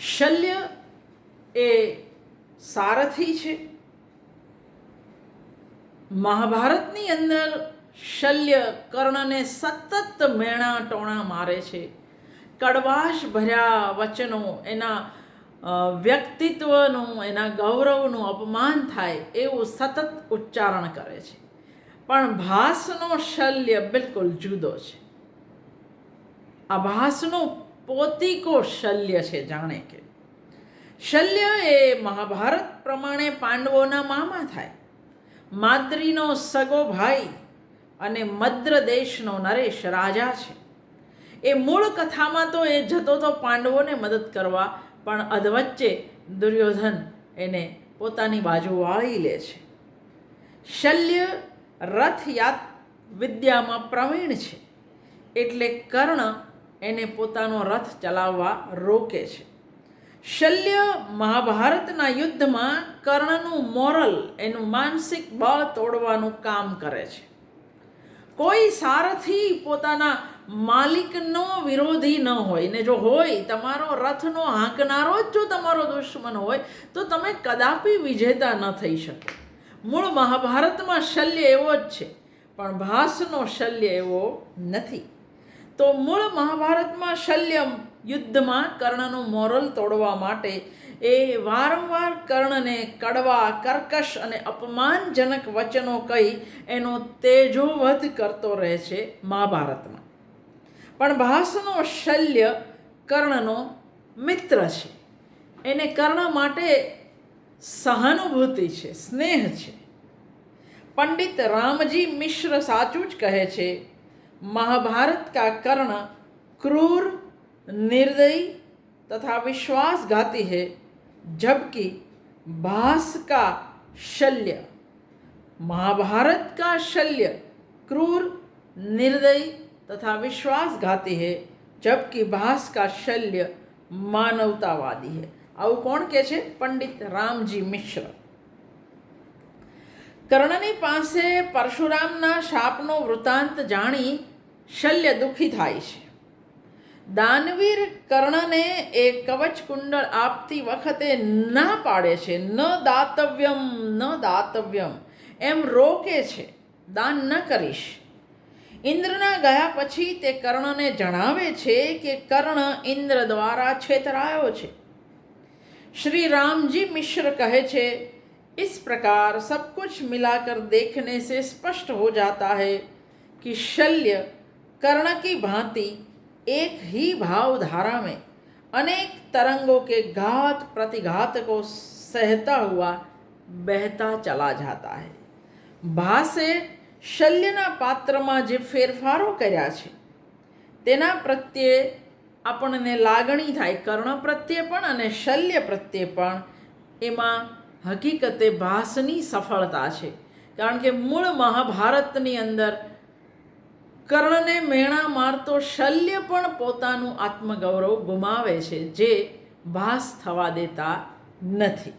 શલ્ય એ સારથી છે. મહાભારતની અંદર શલ્ય કર્ણને સતત મેણા ટોણા મારે છે. કડવાશ ભર્યા વચનો એના વ્યક્તિત્વનું, એના ગૌરવનું અપમાન થાય એવું સતત ઉચ્ચારણ કરે છે. પણ ભાસનો શલ્ય બિલકુલ જુદો છે. આ ભાસનો પોતિકો શલ્ય છે જાણે કે. શલ્ય એ મહાભારત પ્રમાણે પાંડવોના મામા થાય. માદ્રીનો સગો ભાઈ અને મદ્ર દેશનો નરેશ રાજા છે. એ મૂળ કથામાં તો એ જતો તો પાંડવોને મદદ કરવા, પણ અધવચ્ચે દુર્યોધન એને પોતાની બાજુ વાળી લે છે. શલ્ય રથયાત વિદ્યામાં પ્રવીણ છે. એટલે કર્ણ એને પોતાનો રથ ચલાવવા રોકે છે. શલ્ય મહાભારતના યુદ્ધમાં કર્ણનું મોરલ એનું માનસિક બળ તોડવાનું કામ કરે છે. કોઈ સારથી પોતાના માલિકનો વિરોધી ન હોય. ને જો હોય, તમારો રથનો હાંકનારો જ જો તમારો દુશ્મન હોય, તો તમે કદાપી વિજેતા ન થઈ શકો. મૂળ મહાભારતમાં શલ્ય એવો જ છે, પણ ભાસનો શલ્ય એવો નથી. તો મૂળ મહાભારતમાં શલ્ય યુદ્ધમાં કર્ણનું મોરલ તોડવા માટે એ વારંવાર કર્ણને કડવા, કર્કશ અને અપમાનજનક વચનો કહી એનો તેજોવધ કરતો રહે છે મહાભારતમાં. પણ ભાસનો શલ્ય કર્ણનો મિત્ર છે. એને કર્ણ માટે સહાનુભૂતિ છે, સ્નેહ છે. પંડિત રામજી મિશ્ર સાચું જ કહે છે महाभारत का कर्ण क्रूर निर्दयी तथा विश्वासघाती है जबकि भास का शल्य महाभारत का शल्य क्रूर निर्दयी तथा विश्वासघाती है जबकि भास का शल्य मानवतावादी है આવું કોણ કહે છે પંડિત રામજી મિશ્ર કર્ણની પાસે પરશુરામના શાપનો વૃત્તાંત જાણી શલ્ય દુઃખી થાય છે દાનવીર કર્ણને એ કવચ કુંડળ આપતી વખતે ના પાડે છે ન દાતવ્યમ ન દાતવ્યમ એમ રોકે છે દાન ન કરીશ ઇન્દ્રના ગયા પછી તે કર્ણને જણાવે છે કે કર્ણ ઇન્દ્ર દ્વારા છેતરાયો છે श्री राम जी मिश्र कहे छे इस प्रकार सब कुछ मिलाकर देखने से स्पष्ट हो जाता है कि शल्य कर्ण की भांति एक ही भाव धारा में अनेक तरंगों के घात प्रतिघात को सहता हुआ बहता चला जाता है ભાસે શલ્યના પાત્રમાં જે ફેરફારો કર્યા છે તેના પ્રત્યે આપણને લાગણી થાય કર્ણ પ્રત્યે પણ અને શલ્ય પ્રત્યે પણ એમાં હકીકતે ભાસની સફળતા છે કારણ કે મૂળ મહાભારતની અંદર કર્ણને મેણા મારતો શલ્ય પણ પોતાનું આત્મગૌરવ ગુમાવે છે જે ભાસ થવા દેતા નથી.